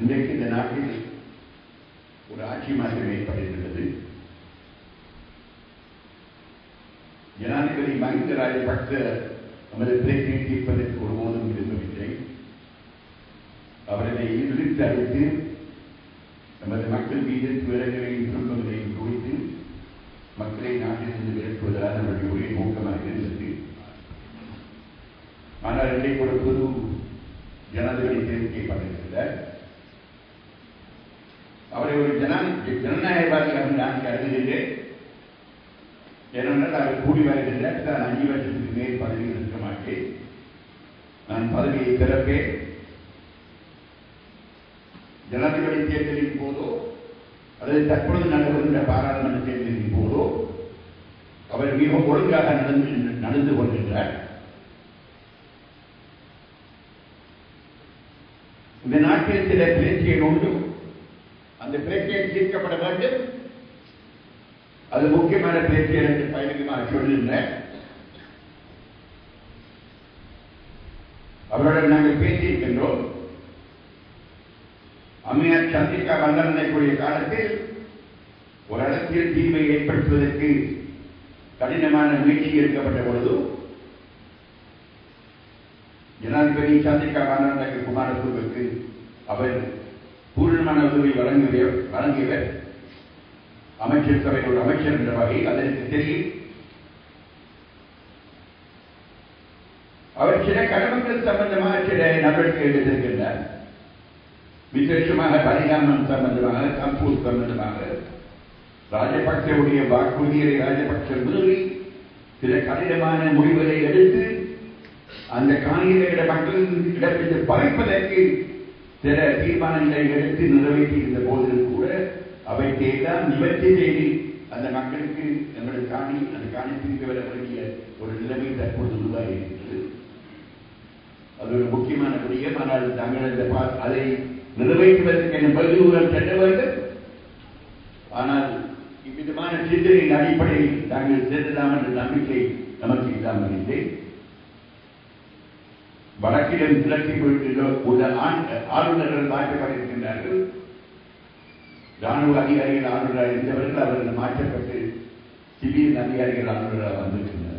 இன்றைக்கு இந்த நாட்டில் ஒரு ஆட்சி மாற்றம் ஏற்பட்டிருக்கிறது ஜனாதிபதி மஹிந்த ராஜபக்ச நமது பிரச்சனை தீர்ப்பதற்கு ஒருபோதும் விரும்பவில்லை. அவரதை இழுத்து அழைத்து நமது மக்கள் மீது துயரங்களையும் துன்பங்களையும் குவித்து மக்களை நாட்டிலிருந்து விரட்டுவதுதான் அவருடைய ஒரே நோக்கமாக இருந்தது. ஆனால் இன்றைக்கு ஒரு பொது ஜனாதிபதி தேர்ந்தெடுக்கப்பட்டிருக்கிறார் அவரை ஒரு ஜனா ஜனநாயகவாதியாக நான் கருதுகிறேன் ஏனென்றால் அவர் கூடி வருகின்ற நான் அஞ்சு வருஷத்துக்கு மேல் பதவியில் இருக்க மாட்டேன். நான் பதவியை திறப்பேன் ஜனாதிபதி தேர்தலின் போதோ அல்லது தற்பொழுது நடைபெறுகின்ற பாராளுமன்ற தேர்தலின் போதோ அவர் மிக ஒழுங்காக நடந்து நடந்து கொள்கின்றார் இந்த நாட்டில் சில பிரச்சனைகள் உண்டு. அந்த பிரச்சனை தீர்க்கப்பட வேண்டும். அது முக்கியமான பிரச்சனை என்று பயணிகமாக சொல்லியிருந்தேன் அவருடன் நாங்கள் பேசியிருக்கின்றோம். அம்மையார் சந்திக்க வல்லரணைக்கூடிய காலத்தில் ஒரு அரசியல் தீமை ஏற்படுத்துவதற்கு கடினமான முயற்சி எடுக்கப்பட்ட பொழுது ஜனாதிபதி சந்திக்க வல்லரணைக்கு குமாரசுவுக்கு அவர் பூர்ணமான உதவி வழங்கியவர் வழங்கியவர் அமைச்சர் சபையோட அமைச்சர் என்ற வகையில் அதற்கு தெரியும். அவர் சில கடமைகள் சம்பந்தமாக சில நடவடிக்கை எடுத்திருக்கின்றார் விசேஷமாக பரிணாமம் சம்பந்தமாக கம்பூர் சம்பந்தமாக. ராஜபக்சவுடைய வாக்குறுதியை ராஜபக்ச மீறி சில கடினமான முடிவுகளை எடுத்து அந்த காணியிட மக்களின் இடத்திற்கு பறிப்பதற்கு சில தீர்மானங்களை எடுத்து நிறைவேற்றியிருந்த போதிலும் கூட அவை எல்லாம் நிவர்த்தி செய்து அந்த மக்களுக்கு எங்களை காணி அந்த காணி திரும்பி வர வேண்டிய ஒரு நிலைமை தற்போது உருவாகி இருக்கிறது. அது ஒரு முக்கியமான விடயம். ஆனால் தாங்கள் அதை நிறைவேற்றுவதற்கு என்ன பதிவுகள் செல்ல வேண்டும்? ஆனால் இவ்விதமான சிந்தனையின் அடிப்படையில் தாங்கள் செல்லலாம் என்ற நம்பிக்கை நமக்கு இல்லாமல் இல்லை. வடக்கிலும் கிழக்கில் உள்ள ஆண் ஆளுநர்கள் மாற்றப்பட்டிருக்கின்றார்கள். ராணுவ அதிகாரிகள் ஆளுநராக இருந்தவர்கள் அவர்கள் மாற்றப்பட்டு சிவில் அதிகாரிகள் ஆளுநராக வந்திருக்கின்றனர்.